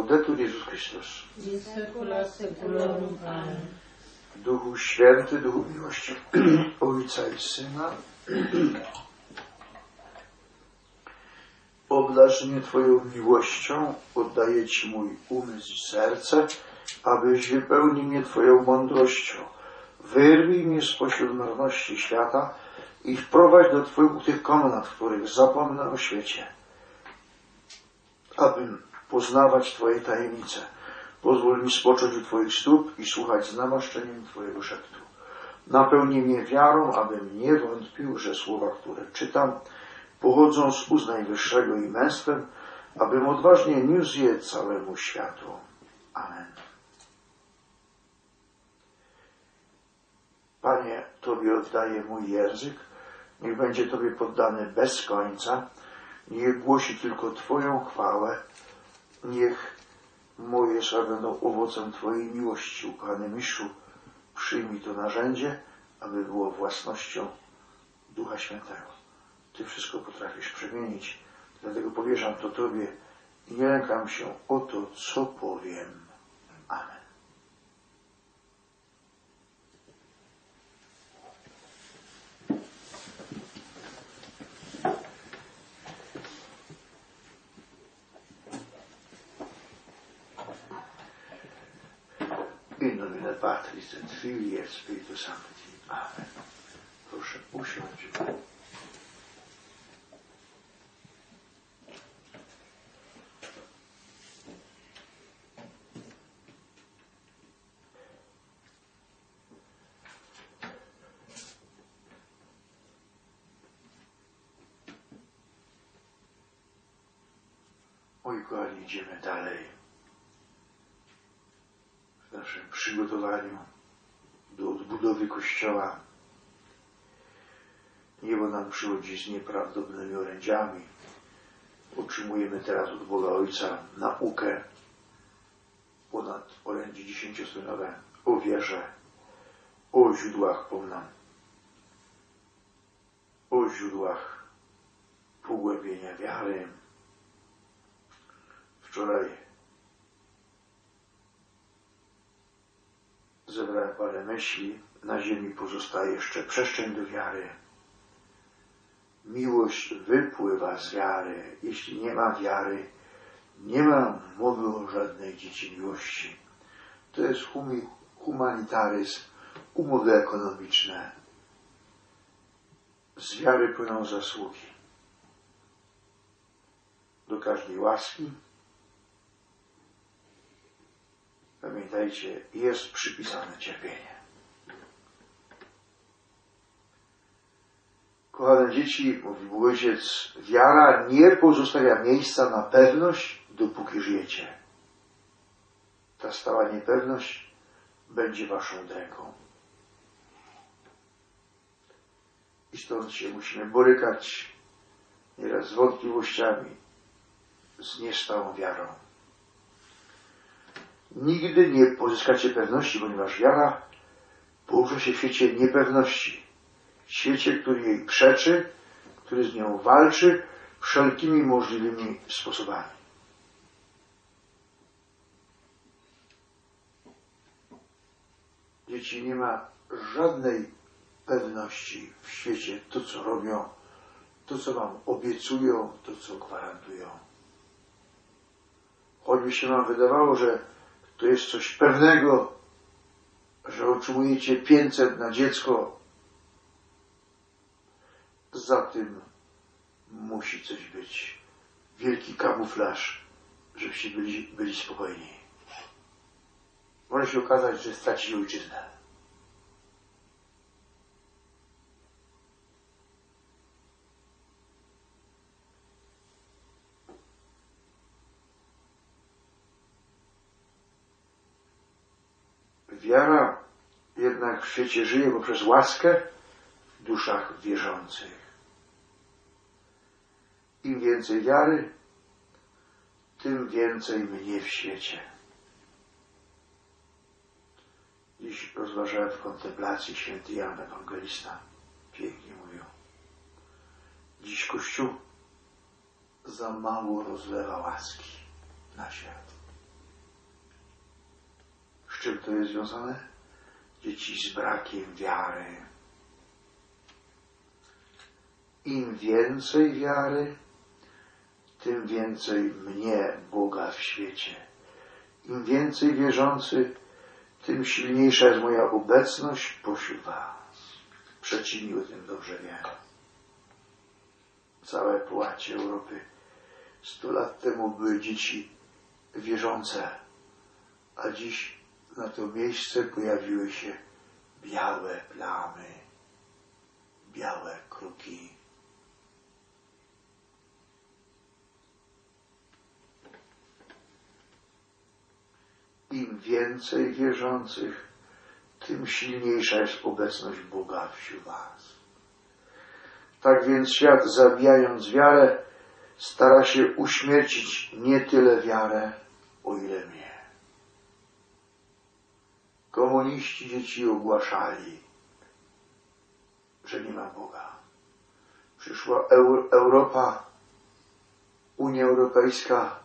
Laudetur Jezus Chrystus. Duchu Święty, Duchu miłości Ojca i Syna. Obdarz mnie Twoją miłością, oddaję Ci mój umysł i serce, abyś wypełnił mnie Twoją mądrością. Wyrwij mnie spośród marności świata i wprowadź do Twoich tych komnat, w których zapomnę o świecie, abym poznawać Twoje tajemnice. Pozwól mi spocząć u Twoich stóp i słuchać z namaszczeniem Twojego szeptu. Napełnij mnie wiarą, abym nie wątpił, że słowa, które czytam, pochodzą z ust Najwyższego i męstwem, abym odważnie niósł je całemu światu. Amen. Panie, Tobie oddaję mój język, niech będzie Tobie poddany bez końca, niech głosi tylko Twoją chwałę, niech moje słowa będą owocem Twojej miłości, ukochany Miszu. Przyjmij to narzędzie, aby było własnością Ducha Świętego. Ty wszystko potrafisz przemienić, dlatego powierzam to Tobie i nie lękam się o to, co powiem. Amen. Patris et Filii et Spiritus Sancti. Amen. Proszę usiąść. Moi kochani, idziemy dalej w naszym przygotowaniu do odbudowy Kościoła. Niebo nam przychodzi z nieprawdopodobnymi orędziami. Otrzymujemy teraz od Boga Ojca naukę ponad orędzie dziesięciostroniowe o wierze, o źródłach pomnam, o źródłach pogłębienia wiary. Wczoraj zebrałem parę myśli. Na ziemi pozostaje jeszcze przestrzeń do wiary. Miłość wypływa z wiary. Jeśli nie ma wiary, nie ma mowy o żadnej dzieci miłości. To jest humanitaryzm, umowy ekonomiczne. Z wiary płyną zasługi. Do każdej łaski Pamiętajcie, jest przypisane cierpienie. Kochane dzieci, mówi Ojciec, wiara nie pozostawia miejsca na pewność, dopóki żyjecie. Ta stała niepewność będzie waszą dręką. I stąd się musimy borykać nieraz z wątpliwościami, z niestałą wiarą. Nigdy nie pozyskacie pewności, ponieważ wiara porusza się w świecie niepewności. W świecie, który jej przeczy, który z nią walczy wszelkimi możliwymi sposobami. Dzieci nie ma żadnej pewności w świecie, to co robią, to co wam obiecują, to co gwarantują. Choćby się wam wydawało, że to jest coś pewnego, że otrzymujecie 500 na dziecko. Za tym musi coś być. Wielki kamuflaż, żebyście byli, byli spokojni. Może się okazać, że stracicie ojczyznę. Wiara jednak w świecie żyje poprzez łaskę w duszach wierzących. Im więcej wiary, tym więcej mnie w świecie. Dziś rozważałem w kontemplacji święty Jan Ewangelista. Pięknie mówił. Dziś Kościół za mało rozlewa łaski na świat. Z czym to jest związane? Dzieci z brakiem wiary. Im więcej wiary, tym więcej mnie, Boga w świecie. Im więcej wierzący, tym silniejsza jest moja obecność pośród Was. Przecini o tym dobrze wiemy. Całe płacie Europy sto lat temu były dzieci wierzące, a dziś na to miejsce pojawiły się białe plamy, białe kruki. Im więcej wierzących, tym silniejsza jest obecność Boga wśród Was. Tak więc świat, zabijając wiarę, stara się uśmiercić nie tyle wiarę, o ile mnie. Komuniści dzieci ogłaszali, że nie ma Boga. Przyszła Eur- Europa, Unia Europejska,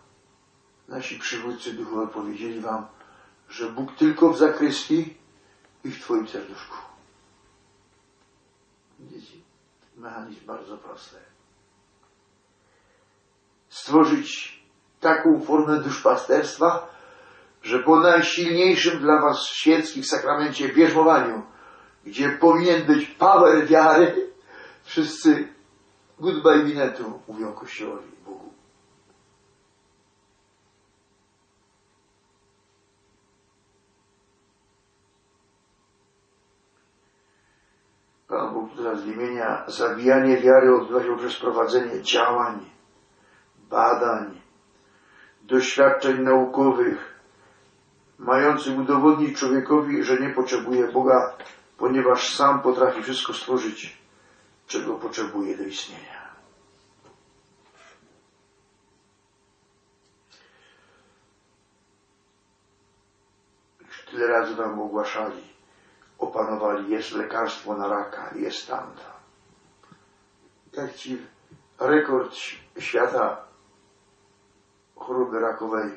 nasi przywódcy duchowi powiedzieli wam, że Bóg tylko w zakrystii i w Twoim serduszku. Widzicie? Mechanizm bardzo prosty. Stworzyć taką formę duszpasterstwa, że po najsilniejszym dla Was świeckim sakramencie bierzmowaniu, gdzie powinien być power wiary, wszyscy goodbye winetu mówią Kościołowi, Bogu. Pan Bóg teraz wymienia zabijanie wiary odbywa się przez prowadzenie działań, badań, doświadczeń naukowych, mających udowodnić człowiekowi, że nie potrzebuje Boga, ponieważ sam potrafi wszystko stworzyć, czego potrzebuje do istnienia. Już tyle razy nam ogłaszali, opanowali, jest lekarstwo na raka, jest tamta. Jak ci rekord świata choroby rakowej,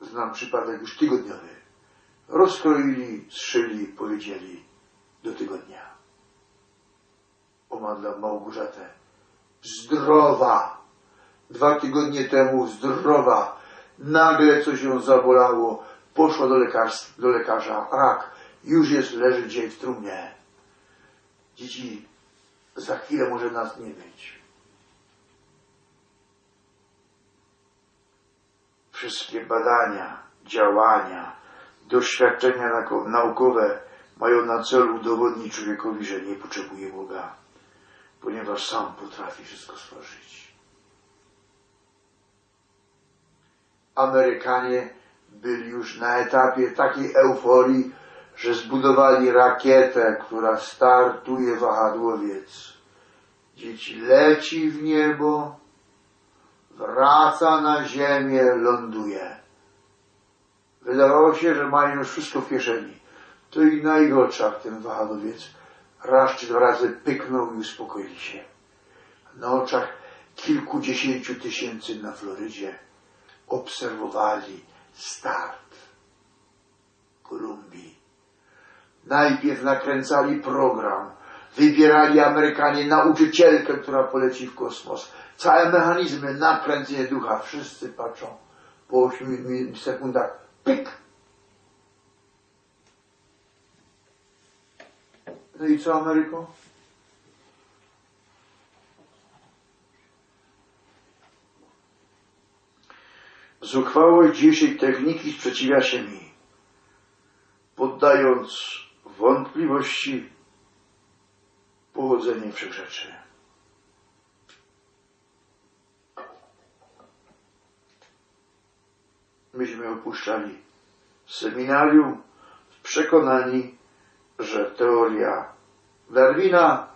znam przypadek już tygodniowy, rozkroili, zszyli, powiedzieli do tygodnia. Oma dla Małgorzatę. Zdrowa. Dwa tygodnie temu zdrowa. Nagle coś ją zabolało. Poszła do, lekarstw, do lekarza. Rak. Już jest, leży dzisiaj w trumnie. Dzieci, za chwilę może nas nie być. Wszystkie badania, działania, doświadczenia naukowe mają na celu udowodnić człowiekowi, że nie potrzebuje Boga, ponieważ sam potrafi wszystko stworzyć. Amerykanie byli już na etapie takiej euforii, że zbudowali rakietę, która startuje wahadłowiec. Dzieci leci w niebo, wraca na ziemię, ląduje. Wydawało się, że mają już wszystko w kieszeni. To i na ich oczach ten wahadłowiec raz czy dwa razy pyknął i uspokoili się. Na oczach kilkudziesięciu tysięcy na Florydzie obserwowali start Kolumbii. Najpierw nakręcali program, wybierali Amerykanie nauczycielkę, która poleci w kosmos. Całe mechanizmy, nakręcenie ducha, wszyscy patrzą. Po 8 sekundach, pyk! No i co Ameryko? Zuchwałość dzisiejszej techniki sprzeciwia się mi, poddając wątpliwości pochodzenie wszechrzeczy. Myśmy opuszczali seminarium przekonani, że teoria Darwina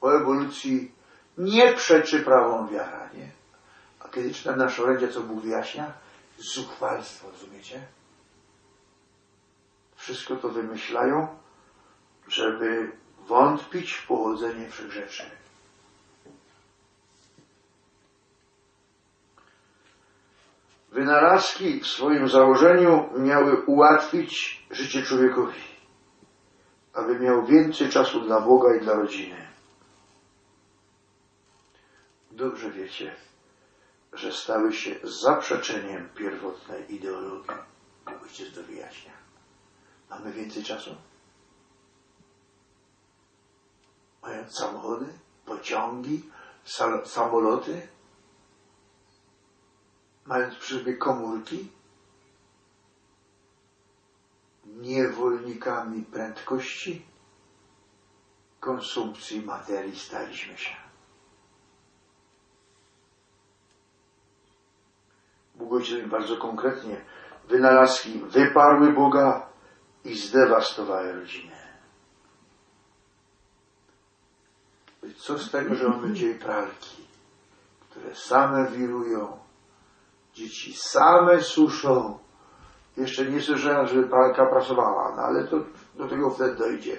o ewolucji nie przeczy prawom wiara, nie? A kiedy czytam nasze orędzie, co Bóg wyjaśnia? Zuchwalstwo, rozumiecie? Wszystko to wymyślają, żeby wątpić w pochodzenie wszechrzeczy. Wynalazki w swoim założeniu miały ułatwić życie człowiekowi, aby miał więcej czasu dla Boga i dla rodziny. Dobrze wiecie, że stały się zaprzeczeniem pierwotnej ideologii. Ojciec to wyjaśnia. Mamy więcej czasu? Mając samochody, pociągi, samoloty, mając przy sobie komórki, niewolnikami prędkości, konsumpcji materii staliśmy się. Bóg Ojciec bardzo konkretnie, wynalazki wyparły Boga i zdewastowały rodzinę. Co z tego, że mamy dzisiaj pralki, które same wirują, dzieci same suszą. Jeszcze nie słyszałem, żeby pralka pracowała, no ale to do tego wtedy dojdzie.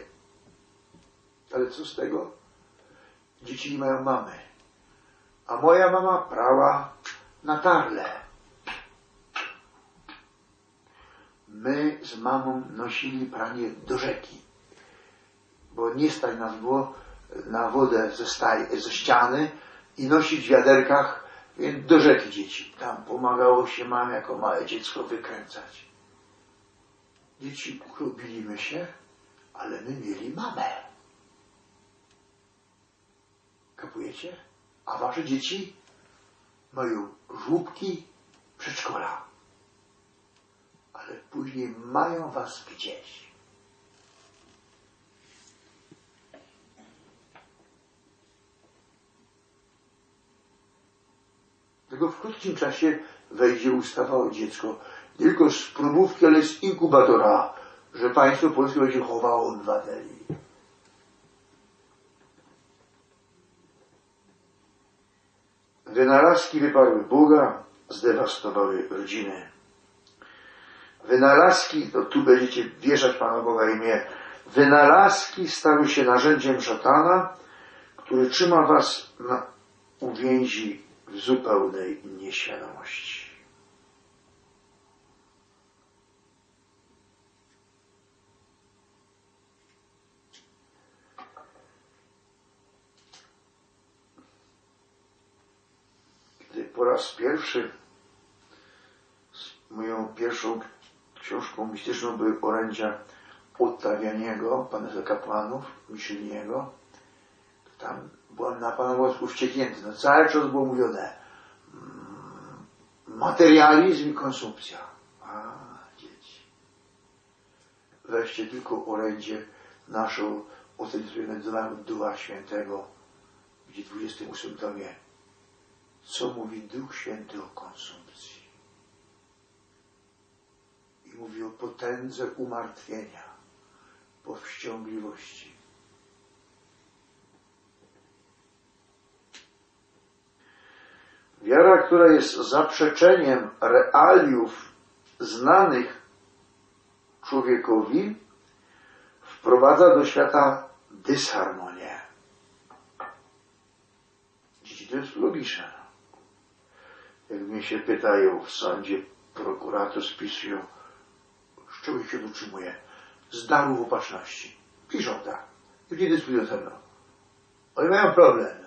Ale co z tego? Dzieci nie mają mamy. A moja mama prała na tarle. My z mamą nosili pranie do rzeki, bo nie stać nas było na wodę ze, staj, ze ściany i nosić w wiaderkach do rzeki dzieci. Tam pomagało się mam jako małe dziecko wykręcać. Dzieci lubiliśmy się, ale my mieli mamę. Kapujecie? A wasze dzieci mają żłóbki przedszkola. Ale później mają was gdzieś. W krótkim czasie wejdzie ustawa o dziecko. Nie tylko z probówki, ale z inkubatora, że państwo polskie będzie chowało obywateli. Wynalazki wyparły Boga, zdewastowały rodziny. Wynalazki, to tu będziecie wieszać Pana Boga imię, wynalazki stały się narzędziem szatana, który trzyma was na uwięzi w zupełnej nieświadomości. Gdy po raz pierwszy moją pierwszą książką mistyczną były orędzia Ottawianiego, pana kapłanów, Micheliego, tam byłem na Pana Włosku wścieknięty. No cały czas było mówione mm, materializm i konsumpcja. A, dzieci. Weźcie tylko orędzie naszą, o tej sobie nazywamy Ducha Świętego, gdzie w 28 tomie, co mówi Duch Święty o konsumpcji. I mówi o potędze umartwienia, powściągliwości. Wiara, która jest zaprzeczeniem realiów znanych człowiekowi, wprowadza do świata dysharmonię. Dzieci, to jest logiczne. Jak mnie się pytają w sądzie, prokurator spisują, z czego się utrzymuje? Z darów opatrzności. Piszą tak. Nie dyskutują ze mną. Oni mają problem,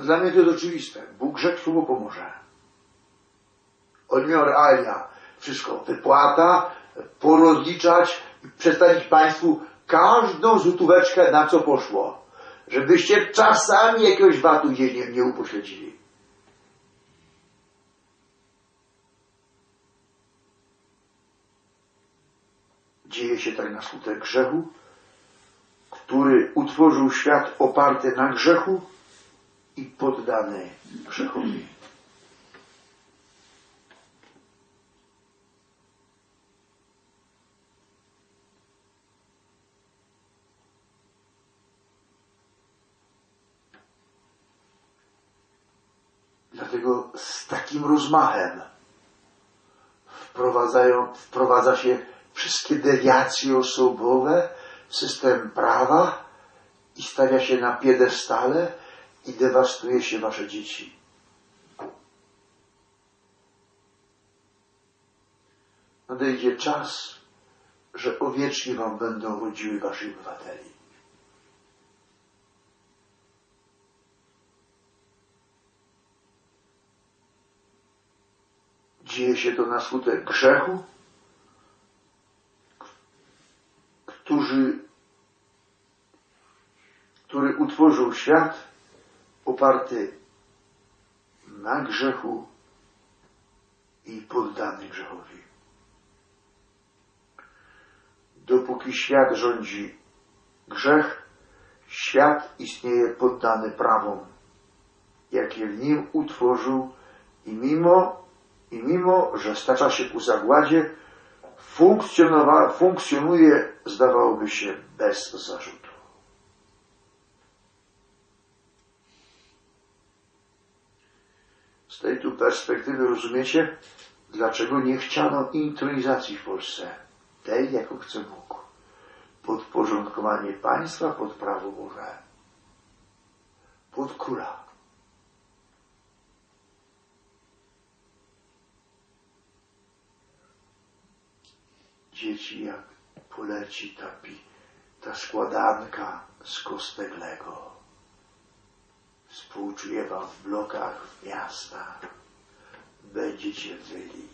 dla mnie to jest oczywiste. Bóg rzekł, słowo pomoże. On miał realia. Wszystko. Wypłata, porozliczać przedstawić Państwu każdą złotóweczkę, na co poszło. Żebyście czasami jakiegoś watu gdzieś nie, nie upośledzili. Dzieje się tak na skutek grzechu, który utworzył świat oparty na grzechu, i poddany grzechowi. Dlatego z takim rozmachem wprowadzają, wprowadza się wszystkie dewiacje osobowe system prawa i stawia się na piedestale i dewastuje się wasze dzieci. Nadejdzie czas, że owieczki wam będą rodziły waszych obywateli. Dzieje się to na skutek grzechu, którzy, który utworzył świat oparty na grzechu i poddany grzechowi. Dopóki świat rządzi grzech, świat istnieje poddany prawom, jakie w nim utworzył i mimo, i mimo, że stacza się ku zagładzie, funkcjonuje, zdawałoby się, bez zarzutu. Z tej tu perspektywy rozumiecie, dlaczego nie chciano intronizacji w Polsce, tej, jaką chce Bóg. Podporządkowanie państwa pod prawo Boże, pod króla. dzieci jak poleci ta, pi, ta składanka z kostek Lego. Współczuję wam w blokach miasta. Będziecie wyli.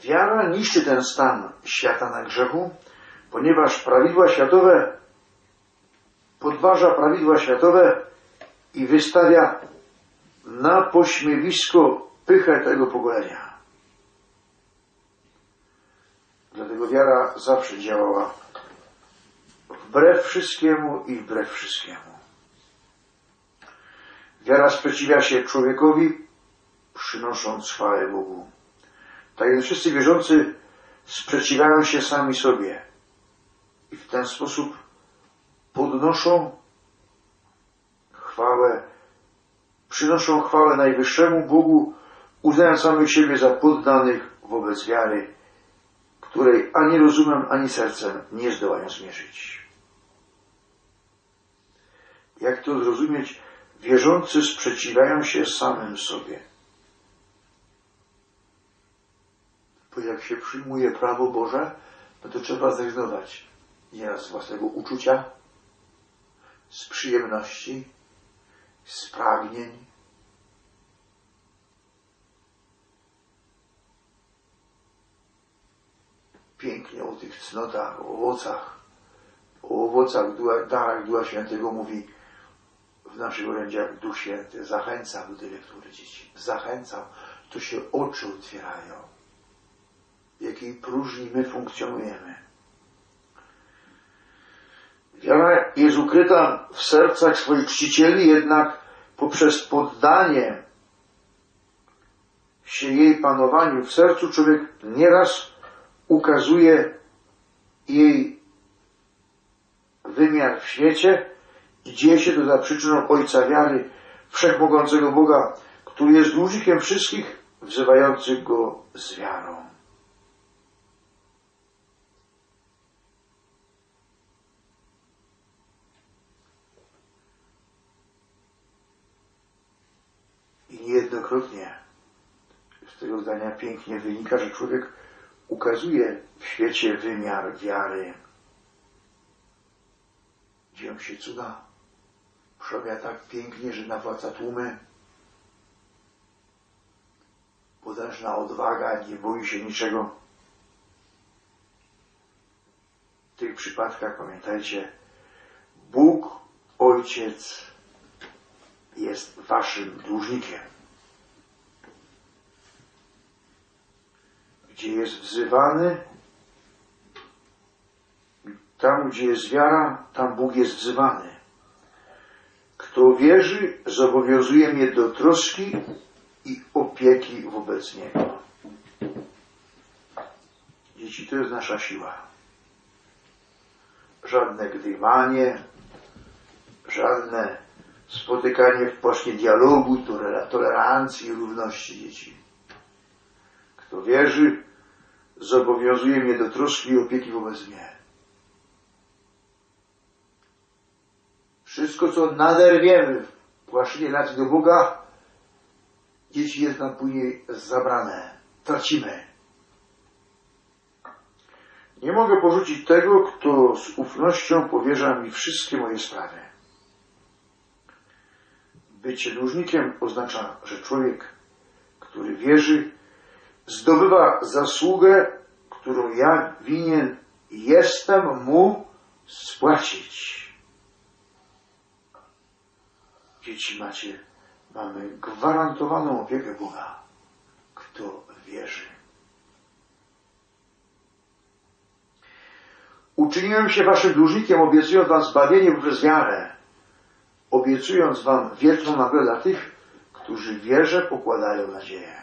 Wiara niszczy ten stan świata na grzechu, ponieważ prawidła światowe podważa prawidła światowe i wystawia na pośmiewisko pychę tego pokolenia. Dlatego wiara zawsze działała wbrew wszystkiemu i wbrew wszystkiemu. Wiara sprzeciwia się człowiekowi, przynosząc chwałę Bogu. Tak więc wszyscy wierzący sprzeciwiają się sami sobie i w ten sposób podnoszą chwałę, przynoszą chwałę Najwyższemu Bogu, uznając samych siebie za poddanych wobec wiary, której ani rozumem, ani sercem nie zdołają zmierzyć. Jak to zrozumieć? Wierzący sprzeciwiają się samym sobie. Bo jak się przyjmuje prawo Boże, no to trzeba zrezygnować nieraz z własnego uczucia, z przyjemności, z pragnień. Pięknie o tych cnotach, o owocach, o owocach, darach Ducha Świętego mówi w naszych orędziach Duch Święty. Zachęcam do tej lektury dzieci. Zachęcam. Tu się oczy otwierają. W jakiej próżni my funkcjonujemy. Wiara jest ukryta w sercach swoich czcicieli, jednak poprzez poddanie się jej panowaniu w sercu człowiek nieraz ukazuje jej wymiar w świecie i dzieje się to za przyczyną Ojca wiary, wszechmogącego Boga, który jest dłużnikiem wszystkich wzywających Go z wiarą. I niejednokrotnie z tego zdania pięknie wynika, że człowiek ukazuje w świecie wymiar wiary. Dzieją się cuda. Przemawia tak pięknie, że nawraca tłumy. Potężna odwaga, nie boi się niczego. W tych przypadkach pamiętajcie, Bóg, Ojciec jest waszym dłużnikiem. Gdzie jest wzywany, tam gdzie jest wiara, tam Bóg jest wzywany. Kto wierzy, zobowiązuje mnie do troski i opieki wobec Niego. Dzieci, to jest nasza siła. Żadne gdymanie, żadne spotykanie w płaszcie dialogu, tolera- tolerancji i równości dzieci. Kto wierzy, zobowiązuje mnie do troski i opieki wobec mnie. Wszystko, co naderwiemy w płaszczyźnie relacji do Boga, dzieci jest nam później zabrane. Tracimy. Nie mogę porzucić tego, kto z ufnością powierza mi wszystkie moje sprawy. Bycie dłużnikiem oznacza, że człowiek, który wierzy, zdobywa zasługę, którą ja winien jestem mu spłacić. Dzieci macie, mamy gwarantowaną opiekę Boga. Kto wierzy. Uczyniłem się waszym dłużnikiem, obiecując wam zbawienie poprzez wiarę, obiecując wam wieczną nagrodę dla tych, którzy wierze pokładają nadzieję.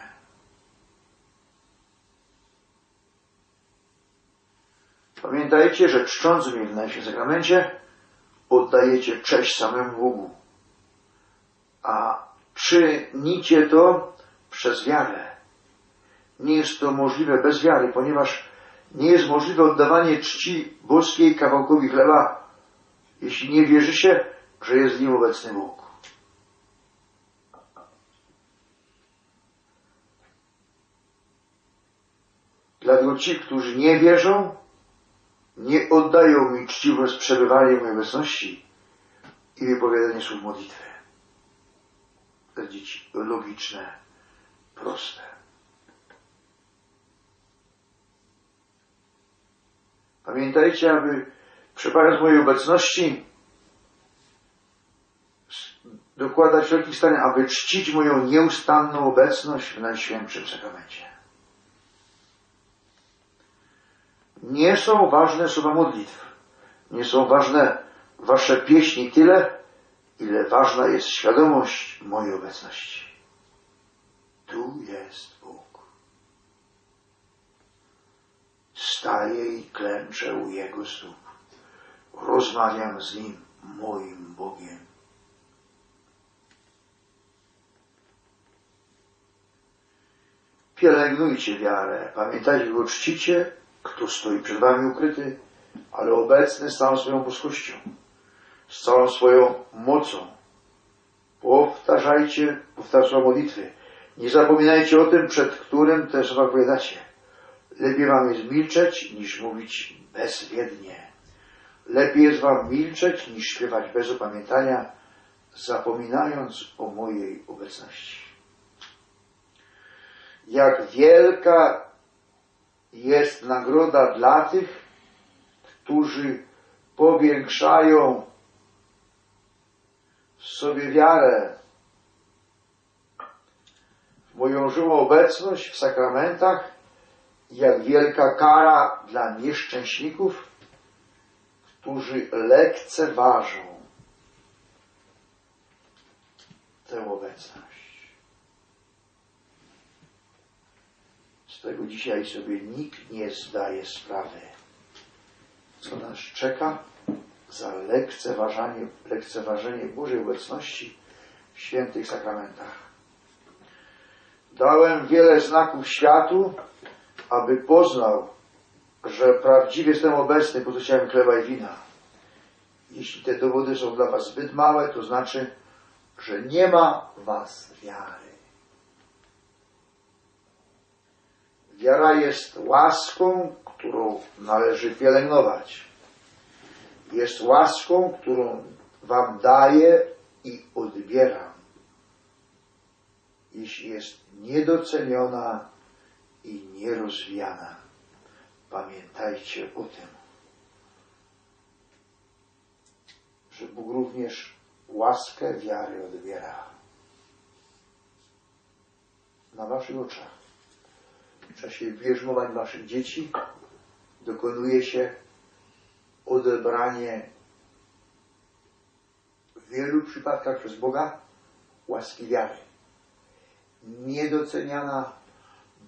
Pamiętajcie, że czcząc mnie w Najświętszym Sakramencie, oddajecie cześć samemu Bogu. A czynicie to przez wiarę. Nie jest to możliwe bez wiary, ponieważ nie jest możliwe oddawanie czci boskiej kawałkowi chleba, jeśli nie wierzy się, że jest nim obecny Bóg. Dlatego ci, którzy nie wierzą, nie oddają mi czci wobec przebywania w mojej obecności i wypowiadanie słów modlitwy. Jest dzieci logiczne, proste. Pamiętajcie, aby przepadając mojej obecności dokładać wszelkich starań, aby czcić moją nieustanną obecność w Najświętszym Sakramencie. Nie są ważne słowa modlitw. Nie są ważne wasze pieśni tyle, ile ważna jest świadomość mojej obecności. Tu jest Bóg. Staję i klęczę u Jego stóp. Rozmawiam z Nim, moim Bogiem. Pielęgnujcie wiarę. Pamiętajcie, go czcicie, kto stoi przed wami ukryty, ale obecny z całą swoją boskością, z całą swoją mocą. Powtarzajcie, powtarzajcie modlitwy. Nie zapominajcie o tym, przed którym te słowa powiadacie. Lepiej wam jest milczeć, niż mówić bezwiednie. Lepiej jest wam milczeć, niż śpiewać bez opamiętania, zapominając o mojej obecności. Jak wielka jest nagroda dla tych, którzy powiększają w sobie wiarę moją żywą obecność w sakramentach, jak wielka kara dla nieszczęśników, którzy lekceważą tę obecność. Z tego dzisiaj sobie nikt nie zdaje sprawy, co nas czeka za lekceważenie, lekceważenie Bożej obecności w świętych sakramentach. Dałem wiele znaków światu, aby poznał, że prawdziwie jestem obecny pod udziałem chleba i wina. Jeśli te dowody są dla Was zbyt małe, to znaczy, że nie ma Was wiary. Wiara jest łaską, którą należy pielęgnować. Jest łaską, którą Wam daję i odbieram. Jeśli jest niedoceniona i nierozwijana, pamiętajcie o tym, że Bóg również łaskę wiary odbiera na Waszych oczach w czasie bierzmowań waszych dzieci dokonuje się odebranie w wielu przypadkach przez Boga łaski wiary. Niedoceniana,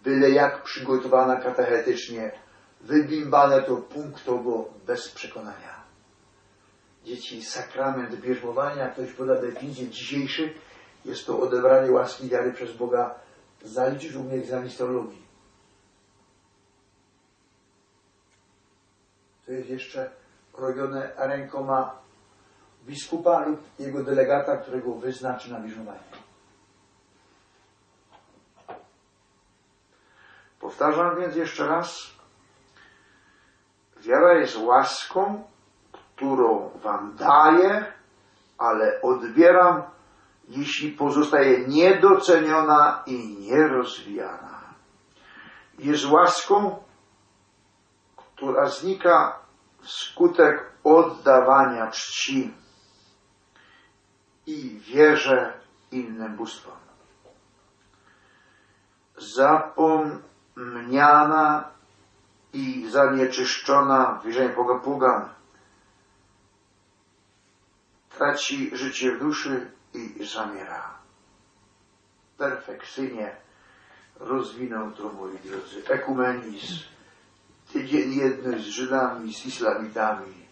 byle jak przygotowana katechetycznie, wybimbane to punktowo bez przekonania. Dzieci, sakrament bierzmowania, ktoś poda definicję dzisiejszy, jest to odebranie łaski wiary przez Boga. Zaliczysz u mnie egzamin z teologii. Jest jeszcze robione rękoma biskupa lub jego delegata, którego wyznaczy na bierzmowanie. Powtarzam więc jeszcze raz. Wiara jest łaską, którą wam daję, ale odbieram, jeśli pozostaje niedoceniona i nierozwijana. Jest łaską, która znika wskutek oddawania czci i wierze innym bóstwom. Zapomniana i zanieczyszczona wierzenie Boga pogan traci życie w duszy i zamiera. Perfekcyjnie rozwinął to, moi drodzy, ekumenizm, tydzień jedność z Żydami, z Islamitami.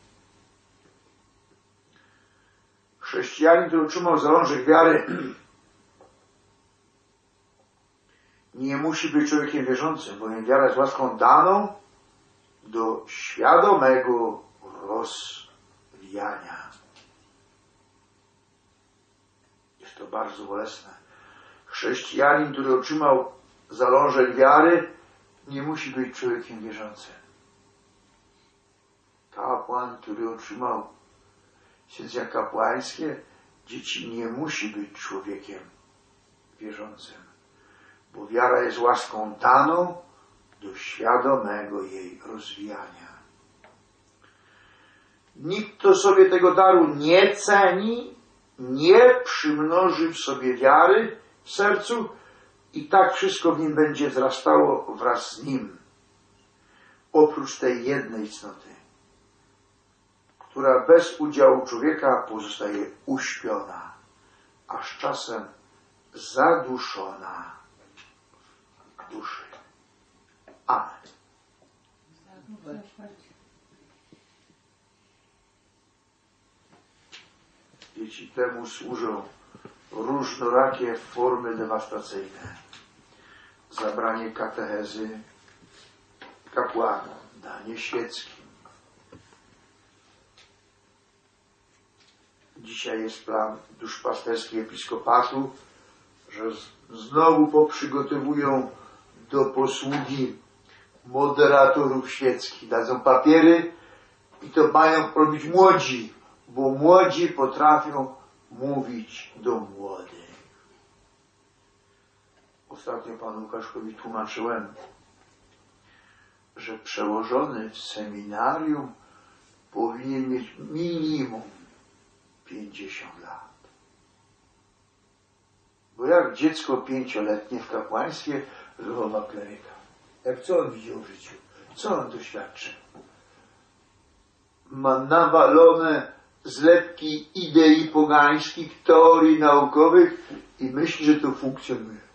Chrześcijanin, który utrzymał zalążek wiary, nie musi być człowiekiem wierzącym, bowiem wiara jest łaską daną do świadomego rozwijania. Jest to bardzo bolesne. Chrześcijanin, który otrzymał zalążek wiary, nie musi być człowiekiem wierzącym. Kapłan, który otrzymał święcenia kapłańskie, dzieci nie musi być człowiekiem wierzącym, bo wiara jest łaską daną do świadomego jej rozwijania. Nikt, kto sobie tego daru nie ceni, nie przymnoży w sobie wiary w sercu i tak wszystko w nim będzie wzrastało wraz z nim. Oprócz tej jednej cnoty, która bez udziału człowieka pozostaje uśpiona, a z czasem zaduszona w duszy. Amen. Dzieci temu służą różnorakie formy dewastacyjne. Zabranie katechezy kapłanom, danie świeckim. Dzisiaj jest plan duszpasterski episkopatu, że znowu poprzygotowują do posługi moderatorów świeckich. Dadzą papiery i to mają robić młodzi, bo młodzi potrafią mówić do młodych. Ostatnio panu Łukaszkowi tłumaczyłem, że przełożony w seminarium powinien mieć minimum 50 lat. Bo jak dziecko pięcioletnie w kapłaństwie wychowa kleryka? Jak co on widział w życiu? Co on doświadczył? Ma nawalone zlepki idei pogańskich, teorii naukowych i myśli, że to funkcjonuje.